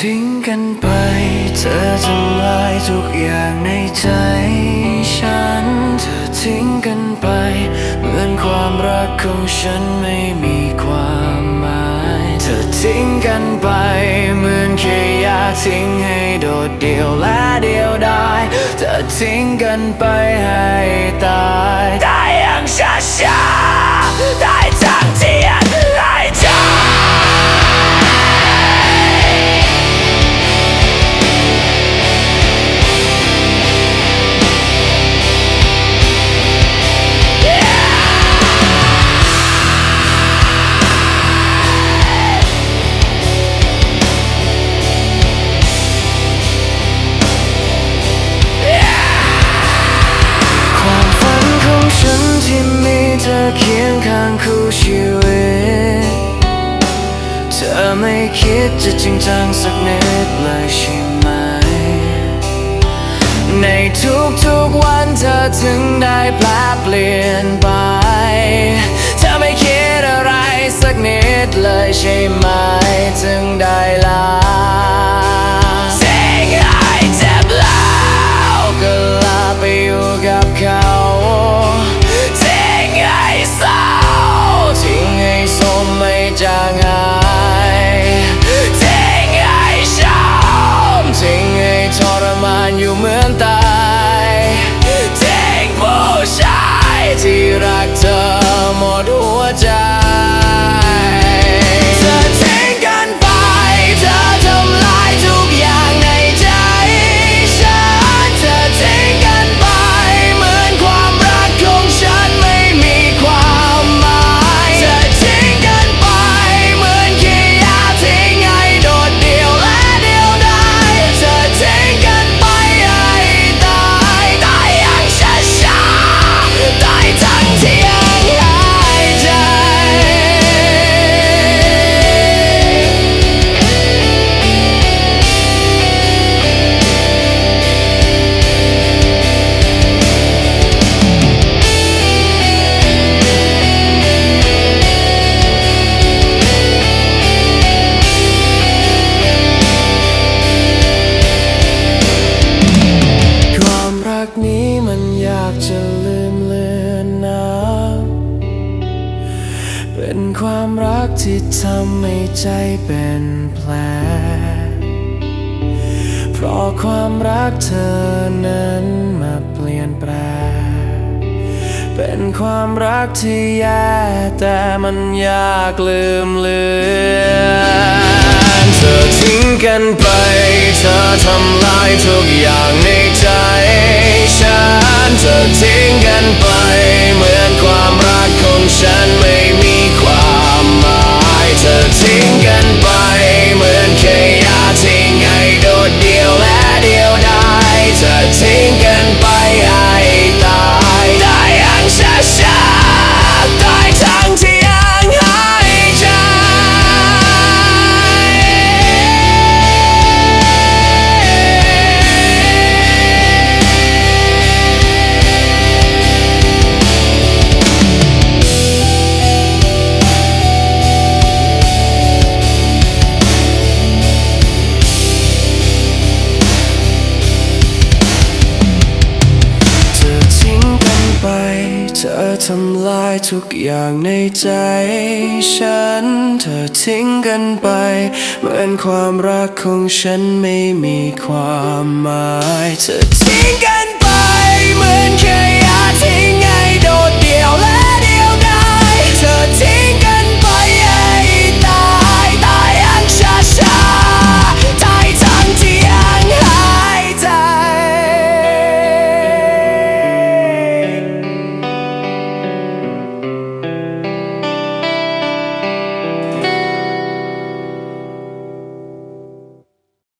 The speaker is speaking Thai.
ทิ้งกันไป เธอทำลายทุกอย่างในใจฉัน เธอทิ้งกันไป เหมือนความรักของฉันไม่มีความหมาย เธอทิ้งกันไป เหมือนแค่อยากทิ้งให้โดดเดี่ยวและเดียวดาย เธอทิ้งกันไปให้ตายได้อย่างช้าช้าๆ คิดจะจริงจังสักนิดเลยใช่ไหม ในทุกๆวันเธอถึงได้แปลเปลี่ยนไป เธอไม่คิดอะไรสักนิดเลยใช่ไหม เป็นความรักที่ทำให้ใจเป็นแผล เพราะความรักเธอนั้นมาเปลี่ยนแปลงเป็นความรักที่แย่แต่มันยากลืมเลือนเธอทิ้งกันไป เธอทำลายทุกอย่างในใจ ฉันเธอทิ้งกันไปเหมือนความ อทำลายทุกอย่างในใจ ฉันเธอทิ้งกันไป เหมือนความรักของฉันไม่มีความหมาย เธอทิ้งกัน